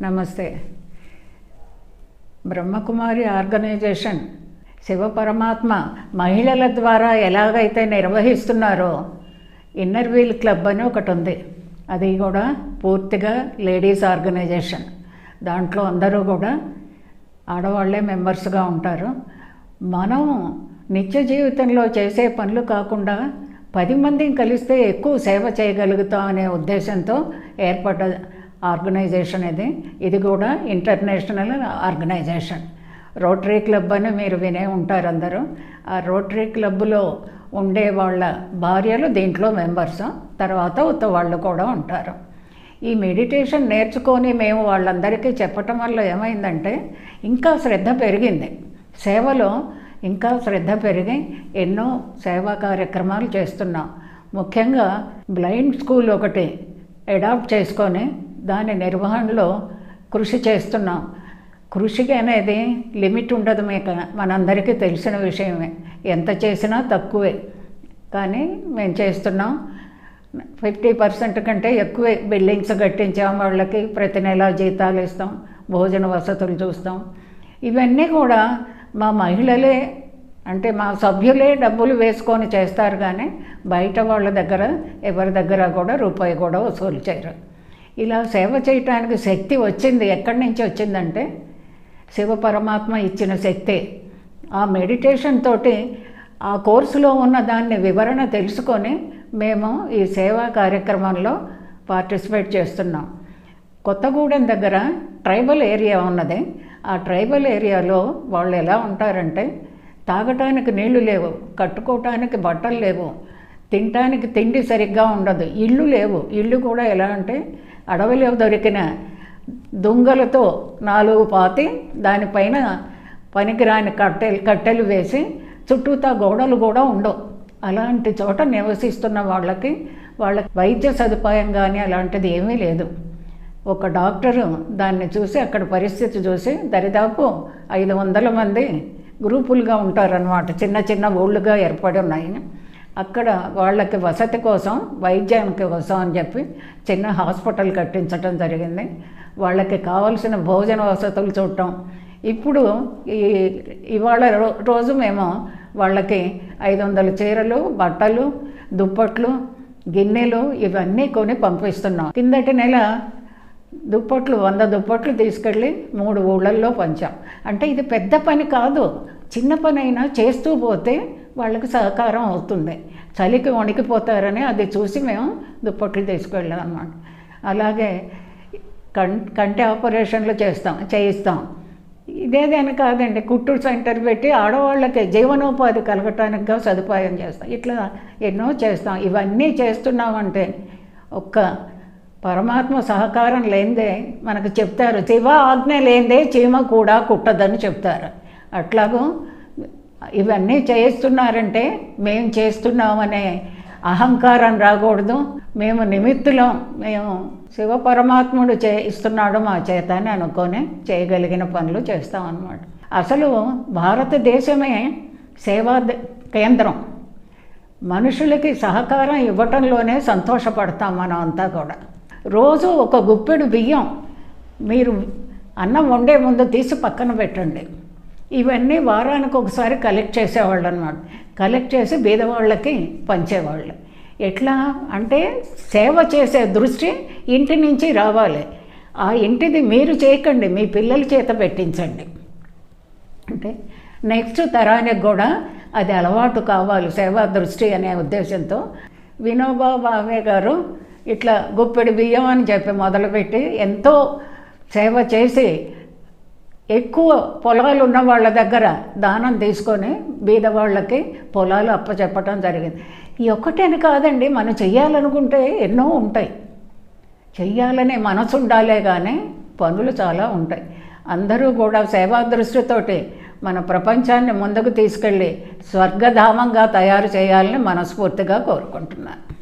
నమస్తే. బ్రహ్మకుమారి ఆర్గనైజేషన్ శివపరమాత్మ మహిళల ద్వారా ఎలాగైతే నిర్వహిస్తున్నారో ఇన్నర్ వీల్ క్లబ్ అని ఒకటి ఉంది. అది కూడా పూర్తిగా లేడీస్ ఆర్గనైజేషన్. దాంట్లో అందరూ కూడా ఆడవాళ్ళే మెంబర్స్గా ఉంటారు. మనం నిత్య జీవితంలో చేసే పనులు కాకుండా పది మందిని కలిస్తే ఎక్కువ సేవ చేయగలుగుతాం అనే ఉద్దేశంతో ఏర్పడ్డ ఆర్గనైజేషన్ ఇది. ఇది కూడా ఇంటర్నేషనల్ ఆర్గనైజేషన్. రోటరీ క్లబ్ అని మీరు వినే ఉంటారు అందరూ. ఆ రోటరీ క్లబ్లో ఉండే వాళ్ళ భార్యలు దీంట్లో మెంబర్స్. తర్వాత ఉత్త వాళ్ళు కూడా ఉంటారు. ఈ మెడిటేషన్ నేర్చుకొని మేము వాళ్ళందరికీ చెప్పటం వల్ల ఏమైందంటే ఇంకా శ్రద్ధ పెరిగింది. సేవలో ఇంకా శ్రద్ధ పెరిగి ఎన్నో సేవా కార్యక్రమాలు చేస్తున్నాం. ముఖ్యంగా బ్లైండ్ స్కూల్ ఒకటి అడాప్ట్ చేసుకొని దాని నిర్వహణలో కృషి చేస్తున్నాం. కృషికి అనేది లిమిట్ ఉండదు మీకు మనందరికీ తెలిసిన విషయమే. ఎంత చేసినా తక్కువే. కానీ మేము చేస్తున్నాం. ఫిఫ్టీ పర్సెంట్ కంటే ఎక్కువే బిల్డింగ్స్ కట్టించాం వాళ్ళకి ప్రతి నెల జీతాలు ఇస్తాం భోజన వసతులు చూస్తాం. ఇవన్నీ కూడా మా మహిళలే అంటే మా సభ్యులే డబ్బులు వేసుకొని చేస్తారు కానీ బయట వాళ్ళ దగ్గర ఎవరి దగ్గర కూడా రూపాయి కూడా వసూలు చేయరు. ఇలా సేవ చేయటానికి శక్తి వచ్చింది. ఎక్కడి నుంచి వచ్చిందంటే శివ పరమాత్మ ఇచ్చిన శక్తి. ఆ మెడిటేషన్ తోటి ఆ కోర్సులో ఉన్న దాన్ని వివరణ తెలుసుకొని మేము ఈ సేవా కార్యక్రమంలో పార్టిసిపేట్ చేస్తున్నాం. కొత్తగూడెం దగ్గర ట్రైబల్ ఏరియా ఉన్నది. ఆ ట్రైబల్ ఏరియాలో వాళ్ళు ఎలా ఉంటారంటే తాగటానికి నీళ్ళు లేవు కట్టుకోవటానికి బట్టలు లేవు తినటానికి తిండి సరిగ్గా ఉండదు. ఇల్లు లేవు. ఇల్లు కూడా ఎలా అంటే అడవిలో దొరికిన దుంగలతో నాలుగు పాతి దానిపైన పనికిరాని కట్టెలు కట్టెలు వేసి చుట్టూతా గోడలు కూడా ఉండవు. అలాంటి చోట నివసిస్తున్న వాళ్ళకి వాళ్ళకి వైద్య సదుపాయం కానీ అలాంటిది ఏమీ లేదు. ఒక డాక్టరు దాన్ని చూసి అక్కడ పరిస్థితి చూసి దరిదాపు ఐదు వందల మంది గ్రూపులుగా ఉంటారనమాట చిన్న చిన్న ఊళ్ళుగా ఏర్పడి ఉన్నాయి. అక్కడ వాళ్ళకి వసతి కోసం వైద్యానికి కోసం అని చెప్పి చిన్న హాస్పిటల్ కట్టించడం జరిగింది. వాళ్ళకి కావలసిన భోజన వసతులు చూడటం. ఇప్పుడు ఈ ఇవాళ రో రోజు మేము వాళ్ళకి ఐదు వందల చీరలు బట్టలు దుప్పట్లు గిన్నెలు ఇవన్నీ కొని పంపిస్తున్నాం. కిందటి నెల దుప్పట్లు వంద దుప్పట్లు తీసుకెళ్ళి మూడు ఊళ్ళల్లో పంచాం. అంటే ఇది పెద్ద పని కాదు. చిన్న పని అయినా చేస్తూ పోతే వాళ్ళకి సహకారం అవుతుంది. చలికి వణికిపోతారని అది చూసి మేము దుప్పట్లు తీసుకెళ్ళాం అన్నమాట అలాగే కం కంటి ఆపరేషన్లు చేస్తాం చేయిస్తాం. ఇదేదైనా కాదండి కుట్టు సెంటర్ పెట్టి ఆడవాళ్ళకి జీవనోపాధి కలగటానికి సదుపాయం చేస్తాం. ఇట్లా ఎన్నో చేస్తాం. ఇవన్నీ చేస్తున్నామంటే ఒక్క పరమాత్మ సహకారం లేనిదే మనకు చెప్తారు శివ ఆజ్ఞ లేనిదే చీమ కూడా కుట్టదని చెప్తారు. అట్లాగూ ఇవన్నీ చేస్తున్నారంటే మేము చేస్తున్నామనే అహంకారం రాకూడదు. మేము నిమిత్తులం మేము శివ పరమాత్ముడు చే ఇస్తున్నాడు మా చేత అని అనుకొని చేయగలిగిన పనులు చేస్తామన్నమాట. అసలు భారతదేశమే సేవా కేంద్రం. మనుషులకి సహకారం ఇవ్వటంలోనే సంతోషపడతాం మనం అంతా కూడా. రోజు ఒక గుప్పెడు బియ్యం మీరు అన్నం వండే ముందు తీసి పక్కన పెట్టండి. ఇవన్నీ వారానికి ఒకసారి కలెక్ట్ చేసేవాళ్ళు అనమాట కలెక్ట్ చేసి బీదవాళ్ళకి పంచేవాళ్ళు. ఎట్లా అంటే సేవ చేసే దృష్టి ఇంటి నుంచి రావాలి. ఆ ఇంటిది మీరు చేయకండి మీ పిల్లల చేత పెట్టించండి. అంటే నెక్స్ట్ తరానికి కూడా అది అలవాటు కావాలి సేవా దృష్టి అనే ఉద్దేశంతో. వినోబా భావే గారు ఇట్లా గుప్పెడి బియ్యం అని చెప్పి మొదలుపెట్టి ఎంతో సేవ చేసి ఎక్కువ పొలాలు ఉన్న వాళ్ళ దగ్గర దానం తీసుకొని బీదవాళ్ళకి పొలాలు అప్పచెప్పటం జరిగింది. ఈ ఒక్కటేని కాదండి మనం చెయ్యాలనుకుంటే ఎన్నో ఉంటాయి. చెయ్యాలనే మనసు ఉండాలే కానీ పనులు చాలా ఉంటాయి. అందరూ కూడా సేవా దృష్టితోటి మన ప్రపంచాన్ని ముందుకు తీసుకెళ్ళి స్వర్గధామంగా తయారు చేయాలని మనస్ఫూర్తిగా కోరుకుంటున్నాను.